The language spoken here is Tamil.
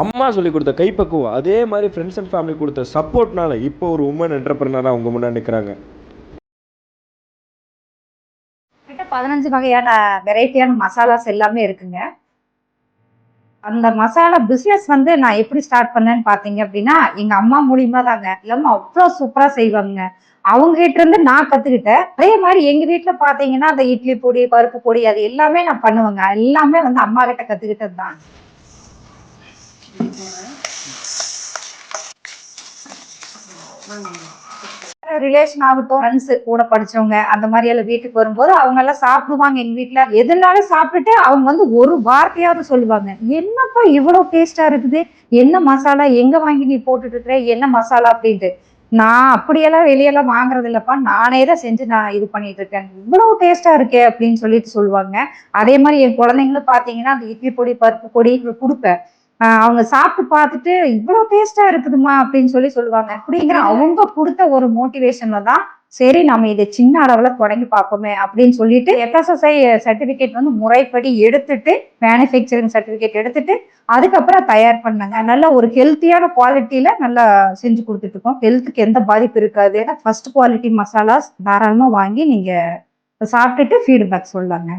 அம்மா சொல்லி கொடுத்த கைப்பக்குவம் அதே மாதிரி ஃப்ரெண்ட்ஸ் அண்ட் ஃபேமிலி கொடுத்த சப்போர்ட்னால இப்போ ஒரு உமன் என்டர்பிரினராக அவங்க முன்னாடி நிற்கிறாங்க கிட்ட பதினஞ்சு வகையான வெரைட்டியான மசாலாஸ் எல்லாமே இருக்குங்க. அந்த மசாலா பிஸ்னஸ் வந்து நான் எப்படி ஸ்டார்ட் பண்ணேன்னு பார்த்தீங்க அப்படின்னா எங்கள் அம்மா மூலியமாக தாங்க. இல்லாமல் அவ்வளோ சூப்பராக செய்வாங்க அவங்க கிட்ட இருந்து நான் கற்றுக்கிட்டேன் அதே மாதிரி எங்கள் வீட்டில் பார்த்தீங்கன்னா அந்த இட்லி பொடி பருப்பு பொடி அது எல்லாமே நான் பண்ணுவேங்க. எல்லாமே வந்து அம்மா கிட்ட கற்றுக்கிட்டது தான். ரிலேஷன் ஆகட்டும் ஃப்ரெண்ட்ஸு கூட படிச்சவங்க அந்த மாதிரி எல்லாம் வீட்டுக்கு வரும்போது அவங்க எல்லாம் சாப்பிடுவாங்க எங்க வீட்டுல. எதுனாலும் சாப்பிட்டுட்டு அவங்க வந்து ஒரு வார்த்தையாவது சொல்லுவாங்க. என்னப்பா இவ்வளவு டேஸ்டா இருக்குது? என்ன மசாலா? எங்க வாங்கி நீ போட்டுட்டு இருக்கிற? என்ன மசாலா? அப்படின்ட்டு. நான் அப்படியெல்லாம் வெளியெல்லாம் வாங்குறது இல்லைப்பா. நானே தான் செஞ்சு நான் இது பண்ணிட்டு இருக்கேன். இவ்வளோ டேஸ்டா இருக்கே அப்படின்னு சொல்லிட்டு சொல்லுவாங்க. அதே மாதிரி என் குழந்தைங்களும் பார்த்தீங்கன்னா அந்த இட்லி பொடி பருப்பு பொடி கொடுப்பேன். அவங்க சாப்பிட்டு பார்த்துட்டு இவ்வளோ டேஸ்டா இருக்குதுமா அப்படின்னு சொல்லி சொல்லுவாங்க. அப்படிங்கிற அவங்க கொடுத்த ஒரு மோட்டிவேஷன்ல தான் சரி நம்ம இதை சின்ன அளவுல தொடங்கி பார்ப்போமே அப்படின்னு சொல்லிட்டு எஃப்எஸ்எஸ்ஐ சர்டிபிகேட் வந்து முறைப்படி எடுத்துட்டு மேனுஃபேக்சரிங் சர்டிபிகேட் எடுத்துட்டு அதுக்கப்புறம் தயார் பண்ணாங்க. நல்ல ஒரு ஹெல்த்தியான குவாலிட்டியில நல்லா செஞ்சு கொடுத்துட்டு இருக்கோம். ஹெல்த்துக்கு எந்த பாதிப்பு இருக்காது. ஏன்னா ஃபர்ஸ்ட் குவாலிட்டி மசாலாஸ் தாராளமா வாங்கி நீங்க சாப்பிட்டுட்டு ஃபீட்பேக் சொல்லாங்க.